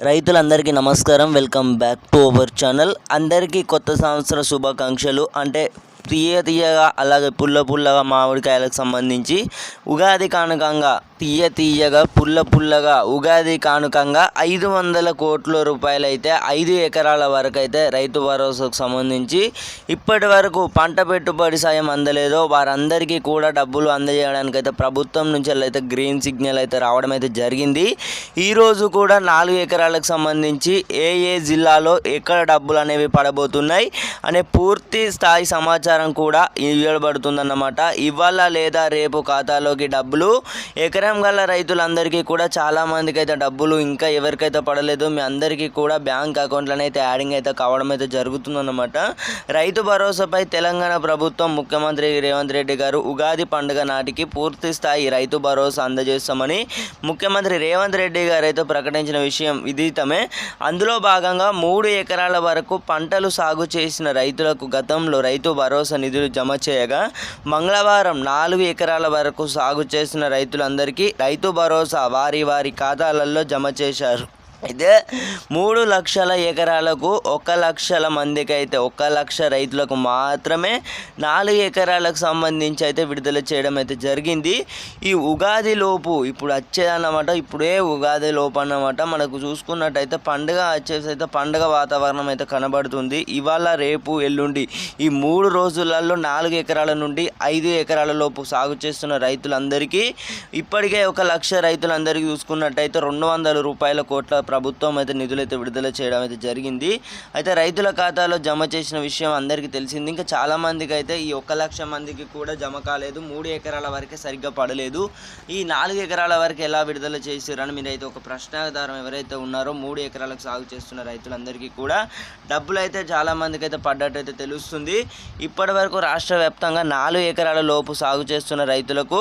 రైతులందరికీ నమస్కారం. Welcome back to our channel. అందరికీ కొత్త సంవత్సర శుభాకాంక్షలు. అంటే తీయ తీయగా అలాగే పుల్ల పుల్లగా మామిడికాయలకు సంబంధించి ఉగాది కానుకంగా తీయ తీయగా పుల్ల పుల్లగా ఉగాది కానుకంగా ఐదు వందల కోట్ల రూపాయలు అయితే ఐదు ఎకరాల వరకు అయితే రైతు భరోసాకు సంబంధించి ఇప్పటి వరకు పంట పెట్టుబడి సాయం అందలేదో. వారందరికీ కూడా డబ్బులు అందజేయడానికి అయితే ప్రభుత్వం నుంచి అయితే గ్రీన్ సిగ్నల్ అయితే రావడం అయితే జరిగింది. ఈరోజు కూడా నాలుగు ఎకరాలకు సంబంధించి ఏ ఏ జిల్లాలో ఎక్కడ డబ్బులు అనేవి పడబోతున్నాయి అనే పూర్తి స్థాయి సమాచారం కూడా ఇవ్వబడుతుందన్నమాట. ఇవాళ లేదా రేపు ఖాతాలోకి డబ్బులు? ఎకరం గల రైతులందరికీ కూడా చాలా మందికి అయితే డబ్బులు ఇంకా ఎవరికైతే పడలేదు మీ అందరికీ కూడా బ్యాంక్ అకౌంట్లను అయితే యాడింగ్ అయితే కావడం అయితే జరుగుతుందన్నమాట. రైతు భరోసాపై తెలంగాణ ప్రభుత్వం ముఖ్యమంత్రి రేవంత్ రెడ్డి గారు ఉగాది పండుగ నాటికి పూర్తి స్థాయి రైతు భరోసా అందజేస్తామని ముఖ్యమంత్రి రేవంత్ రెడ్డి గారు అయితే ప్రకటించిన విషయం విదితమే. అందులో భాగంగా మూడు ఎకరాల వరకు పంటలు సాగు చేసిన రైతులకు గతంలో రైతు భరోసా భరోసా నిధులు జమ చేయగా మంగళవారం నాలుగు ఎకరాల వరకు సాగు చేసిన రైతులందరికీ రైతు భరోసా వారి వారి ఖాతాలలో జమ చేశారు. అయితే మూడు లక్షల ఎకరాలకు ఒక లక్షల మందికి అయితే ఒక లక్ష రైతులకు మాత్రమే నాలుగు ఎకరాలకు సంబంధించి అయితే విడుదల చేయడం అయితే జరిగింది. ఈ ఉగాది లోపు ఇప్పుడు వచ్చేదన్నమాట ఇప్పుడే ఉగాది లోపు అన్నమాట. మనకు చూసుకున్నట్టయితే పండుగ వచ్చేసి అయితే పండుగ వాతావరణం అయితే కనబడుతుంది. ఇవాళ రేపు ఎల్లుండి ఈ మూడు రోజులలో నాలుగు ఎకరాల నుండి ఐదు ఎకరాల లోపు సాగు చేస్తున్న రైతులందరికీ ఇప్పటికే ఒక లక్ష రైతులందరికీ చూసుకున్నట్టయితే రెండు వందల రూపాయల కోట్ల ప్రభుత్వం అయితే నిధులైతే విడుదల చేయడం అయితే జరిగింది. అయితే రైతుల ఖాతాలో జమ చేసిన విషయం అందరికీ తెలిసింది. ఇంకా చాలామందికి అయితే ఈ ఒక్క లక్ష మందికి కూడా జమ కాలేదు. మూడు ఎకరాల వరకే సరిగ్గా పడలేదు. ఈ నాలుగు ఎకరాల వరకు ఎలా విడుదల చేశారని మీరైతే ఒక ప్రశ్నాధారం ఎవరైతే ఉన్నారో మూడు ఎకరాలకు సాగు చేస్తున్న రైతులందరికీ కూడా డబ్బులు అయితే చాలా మందికి అయితే పడ్డట్టు అయితే తెలుస్తుంది. ఇప్పటి వరకు రాష్ట్ర వ్యాప్తంగా నాలుగు ఎకరాల లోపు సాగు చేస్తున్న రైతులకు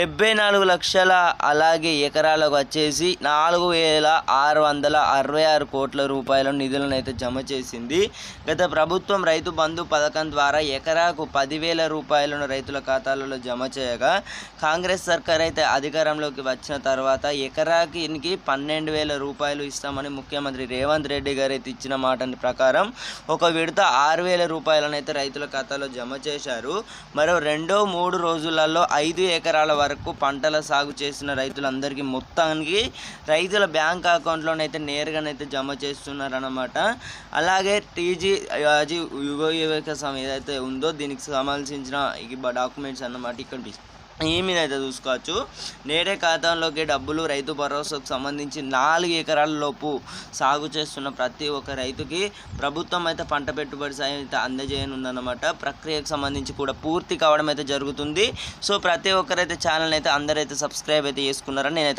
డెబ్బై నాలుగు లక్షల అలాగే ఎకరాలకు వచ్చేసి నాలుగు వేల ఆరు వందల అరవై ఆరు కోట్ల రూపాయల నిధులను అయితే జమ చేసింది. గత ప్రభుత్వం రైతు బంధు పథకం ద్వారా ఎకరాకు పదివేల రూపాయలను రైతుల ఖాతాలలో జమ చేయగా కాంగ్రెస్ సర్కార్ అయితే అధికారంలోకి వచ్చిన తర్వాత ఎకరాకి పన్నెండు వేల రూపాయలు ఇస్తామని ముఖ్యమంత్రి రేవంత్ రెడ్డి గారు అయితే ఇచ్చిన మాట ప్రకారం ఒక విడత ఆరు వేల రూపాయలను అయితే రైతుల ఖాతాలో జమ చేశారు. మరో రెండో మూడు రోజులలో ఐదు ఎకరాల వరకు పంటల సాగు చేసిన రైతులందరికీ మొత్తానికి రైతుల బ్యాంక్ అకౌంట్లోనైతే నేరుగానైతే జమ చేస్తున్నారన్నమాట. అలాగే టీజీ అది యుగ యువక స్వామి ఏదైతే ఉందో దీనికి సంబంధించిన డాక్యుమెంట్స్ అన్నమాట ఇక్కడ ఈ మీద అయితే చూసుకోవచ్చు. నేడే ఖాతాలోకి డబ్బులు రైతు భరోసాకు సంబంధించి నాలుగు ఎకరాల లోపు సాగు చేస్తున్న ప్రతి ఒక్క రైతుకి ప్రభుత్వం అయితే పంట పెట్టుబడి సాయం అయితే అందజేయనుందన్నమాట. ప్రక్రియకు సంబంధించి కూడా పూర్తి కావడం అయితే జరుగుతుంది. సో ప్రతి ఒక్కరైతే ఛానల్ అయితే అందరైతే సబ్స్క్రైబ్ అయితే చేసుకున్నారని నేనైతే